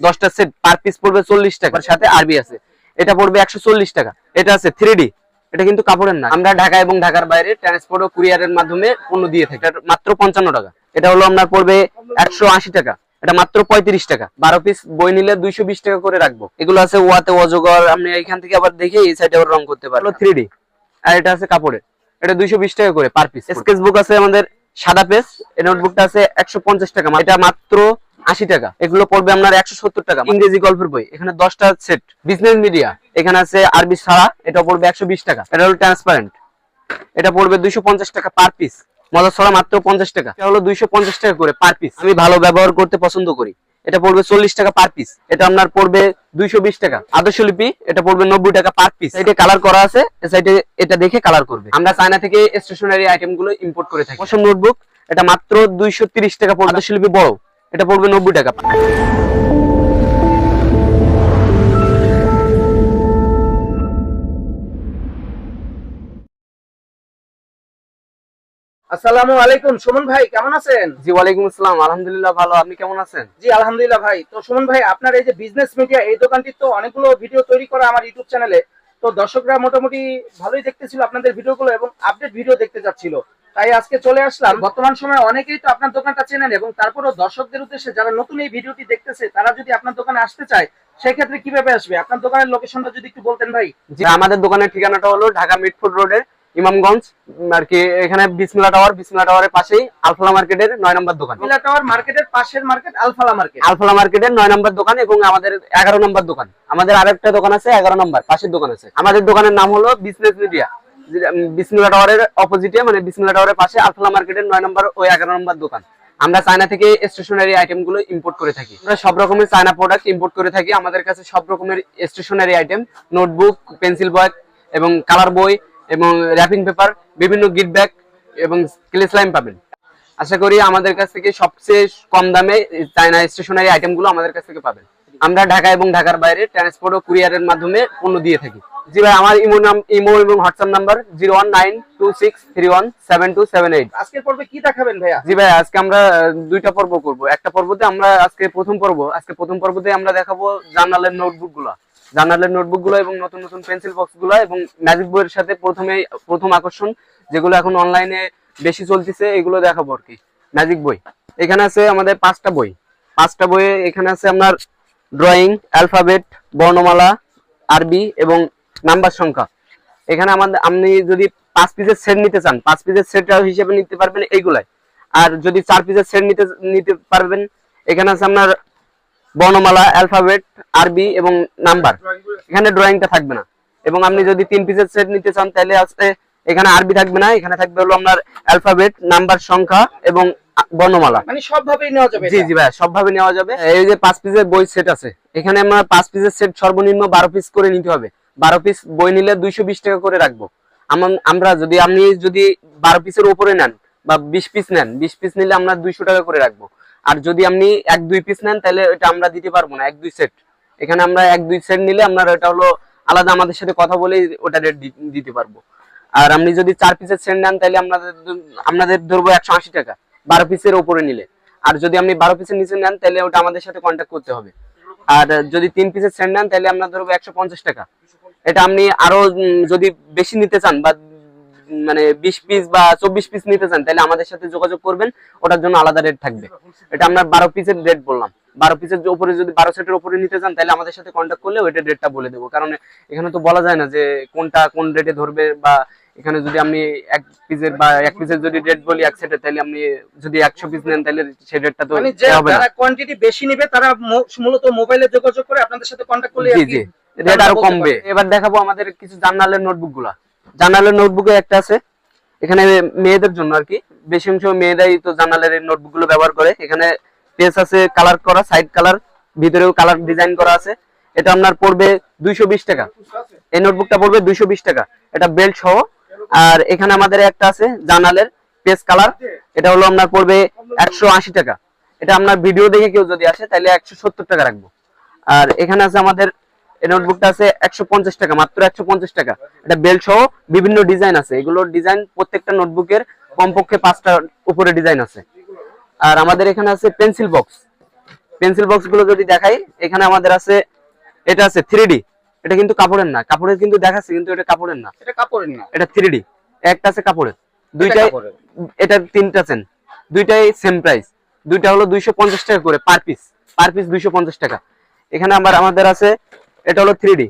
দশটা সেট পার পিস পড়বে চল্লিশ টাকার সাথে আরবি আছে। এটা পড়বে একশো চল্লিশ টাকা। এটা আছে থ্রি এটা কিন্তু কাপড়ের না। আমরা ঢাকা এবং ঢাকার বাইরে ট্রান্সপোর্ট ও কুরিয়ারের মাধ্যমে পণ্য দিয়ে থাকি। এটা মাত্র পঞ্চান্ন টাকা। এটা হলো আপনার পড়বে একশো আশি টাকা। এটা মাত্র পঁয়ত্রিশ টাকা। বারো পিস বই নিলে দুইশো বিশ টাকা করে রাখব। এগুলো আছে ওয়াতে অজগর। আপনি এখান থেকে আবার দেখে এই সাইডে আবার রং করতে পারব থ্রি আর এটা আছে কাপড়ের। এটা দুইশো বিশ টাকা করে পার পিস স্কেচ বুক আছে আমাদের সাদা পেজ এই নোটবুকটা আছে একশো পঞ্চাশ টাকা। এটা মাত্র আশি টাকা। এগুলো পড়বে আপনার একশো সত্তর টাকা। ইংরেজি গল্পের বই। এখানে দশটা সেট বিজনেস মিডিয়া এখানে আছে আরবি ছাড়া। এটা পড়বে একশো বিশ টাকা। এটা হলো ট্রান্সপারেন্ট এটা পড়বে দুইশো পঞ্চাশ টাকা পার পিস মজা ছড়া মাত্র পঞ্চাশ টাকা। এটা হলো দুইশো পঞ্চাশ টাকা করে পার পিস আমি ভালো ব্যবহার করতে পছন্দ করি। এটা পড়বে চল্লিশ টাকা পার পিস এটা আপনার পড়বে দুইশো বিশ টাকা। আদর্শ লিপি এটা পড়বে নব্বই টাকা পার পিস এটা কালার করা আছে। এটা দেখে কালার করবে। আমরা চায়না থেকে স্টেশনারি আইটেমগুলো ইম্পোর্ট করে থাকি। পশম নোটবুক এটা মাত্র দুইশো টাকা পড়বে। আদর্শ লিপি বড়। এটা পড়বে নব্বই টাকা। আসসালামু আলাইকুম সুমন ভাই কেমন আছেন? জি ওয়ালাইকুম আসসালাম আলহামদুলিল্লাহ ভালো। আপনি কেমন আছেন? জি আলহামদুলিল্লাহ ভাই। তো সুমন ভাই আপনার এই যে বিজনেস মিডিয়া এই দোকানটি তো অনেকগুলো ভিডিও তৈরি করা আমার ইউটিউব চ্যানেলে তো দর্শকরা মোটামুটি ভালোই দেখতেছিল আপনাদের ভিডিওগুলো এবং আপডেট ভিডিও দেখতে যাচ্ছিল তাই আজকে চলে আসলাম। বর্তমান সময়ে অনেকেই তো আপনার দোকানটা চেনেন এবং তারপরেও দর্শকদের উদ্দেশ্যে যারা নতুন এই ভিডিওটি দেখতেছে তারা যদি আপনার দোকানে আসতে চায় সেই ক্ষেত্রে কীভাবে আসবে? আপনার দোকানের লোকেশনটা যদি একটু বলতেন ভাই। জি আমাদের দোকানের ঠিকানাটা হলো ঢাকা মিটফুড রোডের ইমামগঞ্জ আর কি এখানে বিসমিলা টাওয়ার বিসমিলা টাওয়ারের পাশেই আলফালা মার্কেটের নয় নম্বর দোকান। মিলা টাওয়ার মার্কেটের পাশের মার্কেট আলফালা মার্কেট আলফালা মার্কেটের নয় নম্বর দোকান এবং আমাদের এগারো নম্বর দোকান। আমাদের আরেকটা দোকান আছে এগারো নম্বর পাশের দোকান আছে। আমাদের দোকানের নাম হলো বিজনেস মিডিয়া বিসমিলা টাওয়ারের অপোজিটে মানে বিসমিলা টাওয়ারের পাশে আলফালা মার্কেটের নয় নম্বর ও এগারো নম্বর দোকান। আমরা চায়না থেকে স্টেশনারি আইটেমগুলো ইম্পোর্ট করে থাকি। আমরা সব রকমের চায়না প্রোডাক্ট ইম্পোর্ট করে থাকি। আমাদের কাছে সব রকমের স্টেশনারি আইটেম নোটবুক পেন্সিল বয় এবং কালার বই এবং র্যাপিং পেপার বিভিন্ন গিফট ব্যাগ এবং ক্লে লাইন পাবেন। আশা করি আমাদের কাছ থেকে সবচেয়ে কম দামে চায়না স্টেশনারি আইটেমগুলো আমাদের কাছ থেকে পাবেন। আমরা ঢাকা এবং ঢাকার বাইরে ট্রান্সপোর্ট ও কুরিয়ারের মাধ্যমে পণ্য দিয়ে থাকি। জি ভাই আমার ইমো নাম ইমো এবং WhatsApp number zero one nine two six three one seven two seven eight. আজকের পর্বে কি দেখাবেন ভাইয়া? জি ভাই আজকে আমরা দুইটা পর্ব করব। একটা পর্বতে আমরা আজকে প্রথম পর্ব। আজকে প্রথম পর্বতে আমরা দেখাবো জার্নালের নোটবুকগুলা জার্নালের নোটবুকগুলো এবং নতুন নতুন পেন্সিল বক্সগুলো এবং ম্যাজিক বইয়ের সাথে প্রথমে প্রথম আকর্ষণ যেগুলো এখন অনলাইনে বেশি চলতেছে এগুলো দেখাবো আর কি। ম্যাজিক বই। এখানে আছে আমাদের পাঁচটা বই। পাঁচটা বইয়ে এখানে আছে আপনার ড্রয়িং, অ্যালফাবেট, বর্ণমালা, আরবি এবং নাম্বার সংখ্যা। এখানে আমাদের আপনি যদি পাঁচ পিসের সেট নিতে চান, পাঁচ পিসের সেট হিসেবে নিতে পারবেন এইগুলাই। আর যদি চার পিসের সেট নিতে নিতে পারবেন, এখানে আছে আপনার বর্ণমালা, অ্যালফাবেট, আরবি এবং নাম্বার। এখানে ড্রয়িংটা থাকবে না। এবং আপনি যদি তিন পিসের সেট নিতে চান, তাহলে আছে এখানে আরবি থাকবে না এখানে থাকবে হলো আপনার অ্যালফাবেট নাম্বার সংখ্যা এবং বর্ণমালা। মানে সবভাবেই নেওয়া যাবে জি জি ভাই সবভাবে নেওয়া যাবে। এই যে পাঁচ পিসের বই সেট আছে এখানে আমরা পাঁচ পিসের সেট সর্বনিম্ন বারো পিস করে নিতে হবে। বারো পিস বই নিলে দুইশো বিশ টাকা করে রাখব। আমরা যদি আপনি যদি বারো পিসের উপরে নেন বা বিশ পিস নেন বিশ পিস নিলে আমরা দুইশো টাকা করে রাখব। আর যদি আপনি এক দুই পিস নেন তাহলে এটা আমরা দিতে পারব না এক দুই সেট এখানে আমরা এক দুই সেট নিলে আপনার এটা হলো আলাদা আমাদের সাথে কথা বলে ওটা রেট দিতে পারব। আর আপনি যদি চার পিসের সেট নেন, তাহলে আপনাদের আপনাদের ধরবো একশো আশি টাকা। বারো পিসের উপরে নিলে। আর যদি আপনি বারো পিসের নিচে নেন, তাহলে ওটা আমাদের সাথে কন্ট্যাক্ট করতে হবে। আর যদি তিন পিসের সেট নেন, তাহলে আমরা ধরবো একশো পঞ্চাশ টাকা। এটা আপনি আরও যদি বেশি নিতে চান বা মানে বিশ পিস বা চব্বিশ পিস নিতে চান, তাহলে আমাদের সাথে যোগাযোগ করবেন। ওটার জন্য আলাদা রেট থাকবে। এটা আমরা বারো পিসের রেট বললাম। বারো পিসের উপরে যদি বারো সেটের উপরে নিতে চান, তাহলে আমাদের সাথে কন্ট্যাক্ট করলে ওইটা রেটটা বলে দেবো। কারণ এখানে তো বলা যায় না যে কোনটা কোন রেটে ধরবে বা এখানে যদি আমি এক পিসের বা এক পিসের যদি রেট বলি এক সেটে তাহলে আপনি যদি একশো পিস নেন তাহলে সেই রেটটা তো মানে হবে যারা কোয়ান্টিটি বেশি নেবে তারা মূলত মোবাইলে যোগাযোগ করে আপনাদের সাথে কন্ট্যাক্ট করলে জি জি। রেট আরও কমবে। এবার দেখাবো আমাদের কিছু জার্নালের নোটবুকগুলা জার্নালের নোটবুকে একটা আছে। এখানে মেয়েদের জন্য আর কি। বেশি অংশ মেয়েরাই তো জার্নালের এই নোটবুকগুলো ব্যবহার করে। এখানে পেজ আছে কালার করা সাইড কালার ভিতরেও কালার ডিজাইন করা আছে। এটা আপনার পড়বে দুইশো বিশ টাকা। এই নোটবুকটা পড়বে দুইশো বিশ টাকা। এটা বেল্ট সহ আর এখানে আমাদের একটা আছে জার্নালের পেজ কালার। এটা হলো আপনার পড়বে একশো আশি টাকা। এটা আপনার ভিডিও দেখে কেউ যদি আসে, তাহলে একশো সত্তর টাকা রাখব। আর এখানে আছে আমাদের, এই নোটবুকটা আছে একশো পঞ্চাশ টাকা, মাত্র একশো পঞ্চাশ টাকা। এটা বেল্ট সহ বিভিন্ন ডিজাইন আছে। এগুলোর ডিজাইন প্রত্যেকটা নোটবুকের কমপক্ষে পাঁচটা উপরে ডিজাইন আছে। আর আমাদের এখানে আছে পেন্সিল বক্স পেন্সিল বক্সগুলো যদি দেখাই, এখানে আমাদের আছে, এটা আছে থ্রি এটা কিন্তু কাপড়ের না কাপড়ের কিন্তু দেখাচ্ছে কিন্তু এটা কাপড়ের না। এটা কাপড়ের না। এটা থ্রি একটা আছে কাপড়ের। দুইটাই এটা তিনটা চেন দুইটাই সেম প্রাইস দুইটা হলো দুইশো পঞ্চাশ টাকা করে পার পিস পার পিস দুইশো পঞ্চাশ টাকা। এখানে আবার আমাদের আছে এটা হলো থ্রি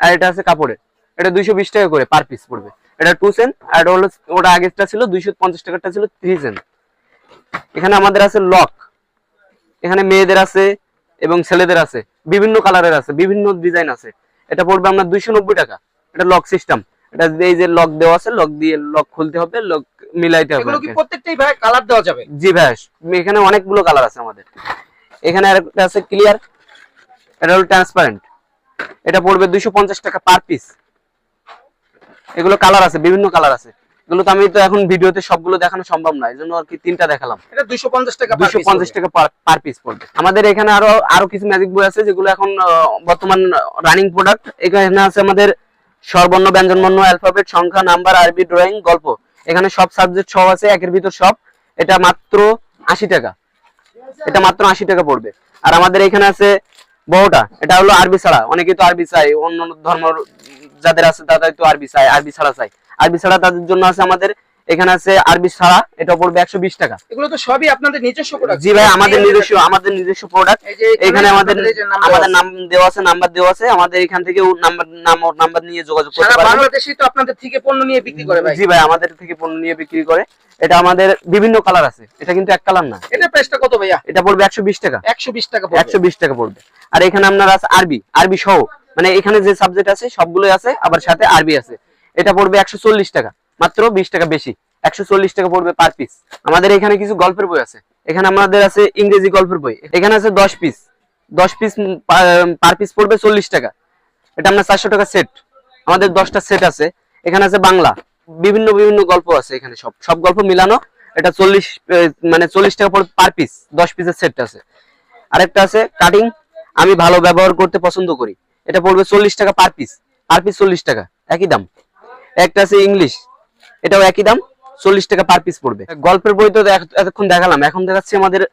আর এটা আছে কাপড়ের। এটা দুইশো বিশ টাকা করে পার পিস পড়বে। এটা টু সেন আর এটা হলো ওটা আগেরটা ছিল দুইশো পঞ্চাশ টাকাটা ছিল থ্রি সেন। এখানে আমাদের আছে লক এখানে মেয়েদের আছে এবং ছেলেদের আছে। বিভিন্ন কালারের আছে বিভিন্ন ডিজাইন আছে। এটা পড়বে আপনার দুইশো নব্বই টাকা। এটা লক সিস্টেম এটা এই যে লক দেওয়া আছে লক দিয়ে লক খুলতে হবে লক মিলাইতে হবে এগুলো কি কি। প্রত্যেকটাই ভাই কালার দেওয়া যাবে? জি ভাই এখানে অনেকগুলো কালার আছে আমাদের। এখানে আরেকটা আছে ক্লিয়ার এটা হলো ট্রান্সপারেন্ট এটা পড়বে দুইশো পঞ্চাশ টাকা পার পিস এগুলো কালার আছে বিভিন্ন কালার আছে। এগুলো তো আমি তো এখন ভিডিওতে সবগুলো দেখানো সম্ভব না এই জন্য আর কি তিনটা দেখালাম। এটা 250 টাকা per দুইশো piece পঞ্চাশ পড়বে। টাকা পার পিস পড়বে। আমাদের এখানে আরও আরও কিছু ম্যাজিক বই আছে যেগুলো এখন বর্তমান রানিং প্রোডাক্ট এখানে আছে আমাদের স্বরবর্ণ ব্যঞ্জনবর্ণ অ্যালফাবেট সংখ্যা নাম্বার আরবি ড্রয়িং গল্প। এখানে সব সাবজেক্ট সব আছে একের ভিতর সব। এটা মাত্র আশি টাকা। এটা মাত্র আশি টাকা পড়বে। আর আমাদের এখানে আছে বড়টা। এটা হলো আরবি ছাড়া। অনেকেই তো আরবি চাই অন্য ধর্ম যাদের আছে তাদের তো আরবি চাই আরবি ছাড়া চাই আরবি ছাড়া তাদের জন্য আছে আমাদের এখানে আছে আরবি ছাড়া এটা পড়বে একশো বিশ টাকা। এগুলো তো সবই আপনাদের নিজস্ব প্রোডাক্ট জি ভাই আমাদের নিজস্ব আমাদের নিজস্ব প্রোডাক্ট এখানে আমাদের আমাদের নাম দেওয়া আছে নাম্বার দেওয়া আছে। আমাদের এখান থেকে নাম্বার নাম নাম্বার নিয়ে যোগাযোগ। করতে সারা পারবেন। বাংলাদেশেই তো আপনাদের থেকে পণ্য নিয়ে বিক্রি করে ভাই। জি ভাই আমাদের থেকে পণ্য নিয়ে বিক্রি করে। এটা আমাদের বিভিন্ন কালার আছে। এটা কিন্তু এক কালার না। এটা প্রাইসটা কত ভাইয়া? এটা পড়বে একশো বিশ টাকা। 120 টাকা পড়বে। একশো বিশ টাকা পড়বে। আর এখানে আপনার আছে আরবি আরবি সহ। মানে এখানে যে সাবজেক্ট আছে সবগুলোই আছে আবার সাথে আরবি আছে। এটা পড়বে একশো চল্লিশ টাকা। মাত্র বিশ টাকা বেশি। একশো চল্লিশ টাকা পড়বে পার পিস আমাদের এখানে কিছু গল্পের বই আছে। এখানে আমাদের আছে ইংরেজি গল্পের বই। এখানে আছে দশ পিস দশ পিস পার পিস পড়বে চল্লিশ টাকা। এটা আপনার চারশো টাকা সেট আমাদের দশটা সেট আছে। এখানে আছে বাংলা। বিভিন্ন বিভিন্ন গল্প আছে এখানে সব। সব গল্প মিলানো এটা চল্লিশ মানে চল্লিশ টাকা পার পিস দশ পিসের সেট আছে। আরেকটা আছে কাটিং আমি ভালো ব্যবহার করতে পছন্দ করি। এটা পড়বে চল্লিশ টাকা পার পিস পার পিস চল্লিশ টাকা। একই দাম। একটা আছে ইংলিশ এটাও একই দাম, চল্লিশ টাকা পার পিস পড়বে। গল্পের বই তো এত- এতক্ষণ দেখালাম, এখন দেখাচ্ছি আমাদের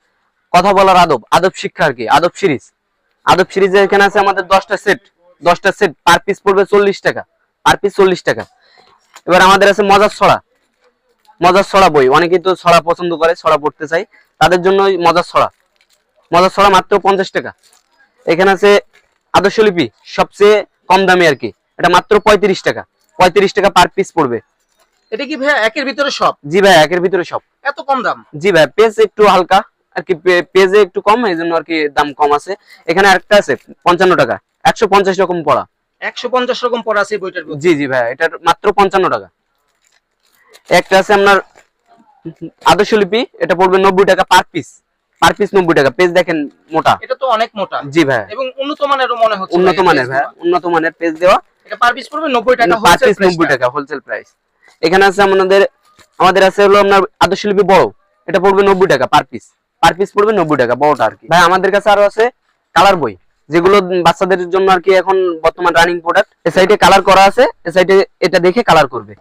কথা বলার আদব আদব শিক্ষা আর কি, আদব সিরিজ। আদব সিরিজে এখানে আছে আমাদের দশটা সেট দশটা সেট পার পিস পড়বে চল্লিশ টাকা পার পিস চল্লিশ টাকা। এবার আমাদের আছে মজার ছড়া। মজার ছড়া বই, অনেকেই তো ছড়া পছন্দ করে, ছড়া পড়তে চাই তাদের জন্য মজার ছড়া। মজার ছড়া মাত্র পঞ্চাশ টাকা। এখানে আছে আদর্শলিপি সবচেয়ে কম দামে আর কি, এটা মাত্র পঁয়ত্রিশ টাকা। পঁয়ত্রিশ টাকা পার পিস পড়বে। এটা কি ভাইয়া একের ভিতরে সব? জি ভাই একের ভিতরে সব। এত কম দাম? জি ভাই পেজ একটু হালকা আর কি পেজে একটু কম এই জন্য আর কি দাম কম আছে। এখানে আরেকটা আছে পঞ্চান্ন টাকা একশো পঞ্চাশ রকম পড়া। 150 রকম পড়া আছে বইটার জি জি ভাই এটা মাত্র পঞ্চান্ন টাকা। একটা আছে আপনার আদর্শলিপি এটা পড়বে নব্বই টাকা পার পিস পার পিস নব্বই টাকা পেজ দেখেন মোটা। এটা তো অনেক মোটা। জি ভাই এবং উন্নত মানেরও মনে হচ্ছে উন্নত মানের ভাই উন্নত মানের পেজ দেওয়া এটা পার পিস পড়বে 90 টাকা হোলসেল পিস নব্বই টাকা হোলসেল প্রাইস এখানে আছে আমাদের আমাদের আছে হলো আপনার আদর্শলিপি বড়। এটা পড়বে নব্বই টাকা পার পিস পার পিস পড়বে নব্বই টাকা বড়টা আর কি। ভাই আমাদের কাছে আরও আছে কালার বই। যেগুলো বাচ্চাদের জন্য আর কি এখন বর্তমান রানিং প্রোডাক্ট এ সাইডে কালার করা আছে এ সাইডে এটা দেখে কালার করবে।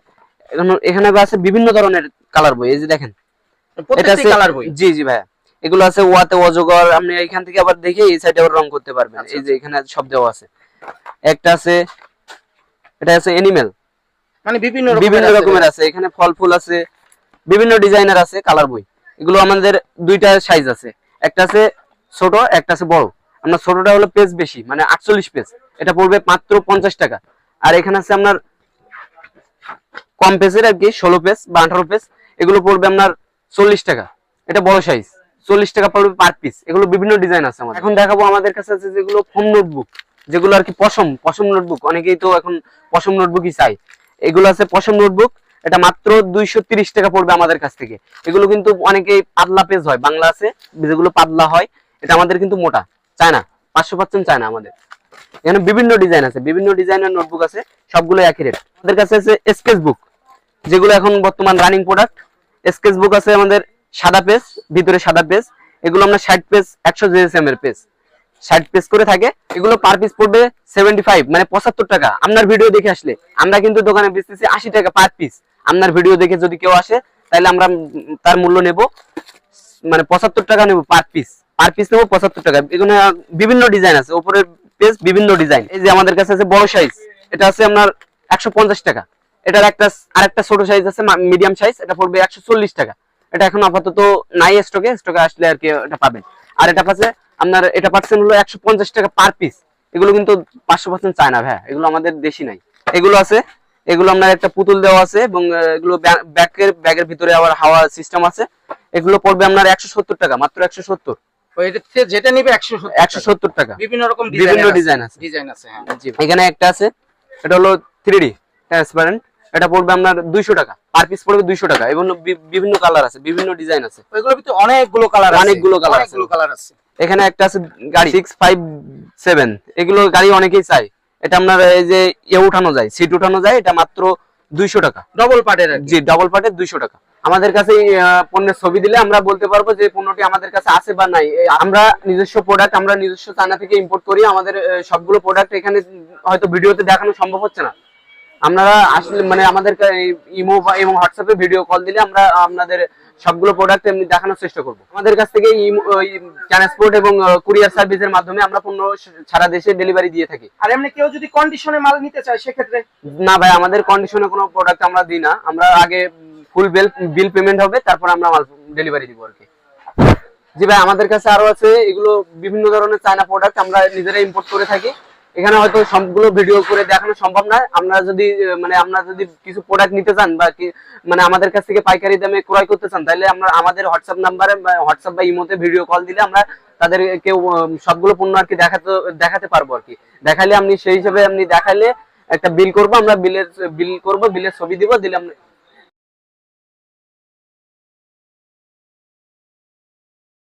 এখানে এখানে আছে বিভিন্ন ধরনের কালার বই এই যে দেখেন। এটা আছে কালার বই। জি জি ভাইয়া। এগুলো আছে ওয়াতে অজগর আপনি এখান থেকে আবার দেখে এই সাইডে আবার রং করতে পারবেন। আচ্ছা, এই যে এখানে সব দেওয়া আছে। একটা আছে এটা আছে এনিমেল মানে বিভিন্ন বিভিন্ন রকমের আছে। এখানে ফল ফুল আছে বিভিন্ন ডিজাইনের আছে কালার বই। এগুলো আমাদের দুইটা সাইজ আছে। একটা আছে ছোট একটা আছে বড়। আপনার ছোটটা হলো পেজ বেশি মানে আটচল্লিশ পেজ এটা পড়বে মাত্র পঞ্চাশ টাকা। আর এখানে আছে আপনার কম পেজের আর কি ষোলো পেজ বা আঠারো পেজ এগুলো পড়বে আপনার চল্লিশ টাকা। এটা বড় সাইজ চল্লিশ টাকা পড়বে পার পিস এগুলো বিভিন্ন ডিজাইন আছে আমাদের। এখন দেখাবো আমাদের কাছে আছে যেগুলো ফোম নোটবুক যেগুলো আর কি পশম পশম নোটবুক অনেকেই তো এখন পশম নোটবুকই চাই এগুলো আছে পশম নোটবুক এটা মাত্র দুইশো টাকা পড়বে আমাদের কাছ থেকে। এগুলো কিন্তু অনেকেই পাতলা পেজ হয়। বাংলা আছে, যেগুলো পাতলা হয়, এটা আমাদের কিন্তু মোটা। চায় না পাঁচশো পার্সেন্ট চায় না আমাদের। এখানে বিভিন্ন ডিজাইন আছে। বিভিন্ন ডিজাইনের নোটবুক আছে, সবগুলো একই রেট আমাদের কাছে আছে স্কেচ বুক যেগুলো এখন বর্তমান রানিং প্রোডাক্ট স্কেচ বুক আছে আমাদের সাদা পেজ ভিতরে সাদা পেজ এগুলো আমরা ষাট পেজ একশো জিএসএম এর পেজ ষাট পেজ করে থাকে, এগুলো পার পিস পড়বে সেভেন্টি ফাইভ মানে পঁচাত্তর টাকা। আপনার ভিডিও দেখে আসলে, আমরা কিন্তু দোকানে বেচতেছি আশি টাকা পার পিস আপনার ভিডিও দেখে যদি কেউ আসে, তাহলে আমরা তার মূল্য নেব মানে পঁচাত্তর টাকা নেব পার পিস পার পিস নেব পঁচাত্তর টাকা। এখানে বিভিন্ন ডিজাইন আছে উপরের পেজ বিভিন্ন ডিজাইন এই যে আমাদের কাছে আছে বড় সাইজ এটা আছে আপনার একশো পঞ্চাশ টাকা। এটার একটা আরেকটা ছোট সাইজ আছে মিডিয়াম সাইজ এটা পড়বে একশো চল্লিশ টাকা। এটা এখন আপাতত নাই স্টকে স্টকে আসলে আর কি এটা পাবেন। আর এটা পাচ্ছে আপনার এটা পাচ্ছেন হলো একশো পঞ্চাশ টাকা পার পিস এগুলো কিন্তু পাঁচশো পার্সেন্ট চায় না ভাই এগুলো আমাদের দেশি নাই। এগুলো আছে এগুলো আপনার একটা পুতুল দেওয়া আছে এবং এগুলো ব্যাগের ব্যাগের ভিতরে আবার হাওয়া সিস্টেম আছে। এগুলো পড়বে আপনার একশো সত্তর টাকা মাত্র একশো সত্তর। যেটা নিবে একশো একশো সত্তর টাকা। বিভিন্ন রকম বিভিন্ন ডিজাইন আছে। ডিজাইন আছে। হ্যাঁ। এখানে একটা আছে এটা হলো থ্রি ডি ট্রান্সপারেন্ট এটা পড়বে আপনার দুইশো টাকা। পার পিস পড়বে দুইশো টাকা এবং বিভিন্ন কালার আছে বিভিন্ন ডিজাইন আছে। ওইগুলোর ভিতরে অনেকগুলো কালার অনেকগুলো আছে। অনেকগুলো কালার আছে। এখানে একটা আছে গাড়ি সিক্স ফাইভ সেভেন এগুলো গাড়ি অনেকেই চাই এটা আপনার এই যে ইয়ে উঠানো যায় সিট উঠানো যায় এটা মাত্র দুইশো টাকা। ডবল পার্টের জি ডাবল পার্টের দুইশো টাকা। আমাদের কাছে পণ্যের ছবি দিলে আমরা বলতে পারব যে পণ্যটি আমাদের কাছে আছে বা নাই। আমরা নিজস্ব প্রোডাক্ট আমরা নিজস্ব চায়না থেকে ইম্পোর্ট করি। আমাদের সবগুলো প্রোডাক্ট এখানে হয়তো ভিডিওতে দেখানো সম্ভব হচ্ছে না। আপনারা আসলে মানে আমাদের ইমো বা এবং হোয়াটসঅ্যাপে ভিডিও কল দিলে আমরা আপনাদের সবগুলো প্রোডাক্ট এমনি দেখানোর চেষ্টা করব। আমাদের কাছ থেকে ট্রান্সপোর্ট এবং কুরিয়ার সার্ভিসের মাধ্যমে আমরা পণ্য সারা দেশে ডেলিভারি দিয়ে থাকি। আর এমনি কেউ যদি কন্ডিশনে মাল নিতে চায় সেক্ষেত্রে? না ভাই আমাদের কন্ডিশনে কোনো প্রোডাক্ট আমরা দিই না। আমরা আগে ফুল বিল বিল পেমেন্ট হবে তারপর আমরা মাল ডেলিভারি দিব আর কি। জি ভাই আমাদের কাছে আরও আছে এগুলো বিভিন্ন ধরনের চায়না প্রোডাক্ট আমরা নিজেরা ইম্পোর্ট করে থাকি। এখানে হয়তো সবগুলো ভিডিও করে দেখানো সম্ভব না আমরা যদি মানে আমরা যদি কিছু প্রোডাক্ট নিতে চান বা মানে আমাদের কাছ থেকে পাইকারি দামে ক্রয় করতে চান, তাহলে আমরা, আমাদের হোয়াটসঅ্যাপ নাম্বারে হোয়াটসঅ্যাপ বা ইমোতে ভিডিও কল দিলে আমরা তাদের কেউ সবগুলো পণ্য আর কি দেখাতে দেখাতে পারব আর কি। দেখালে আপনি সেই হিসেবে আপনি দেখালে একটা বিল করব, আমরা বিলের বিল করব বিলের ছবি দিব, দিলে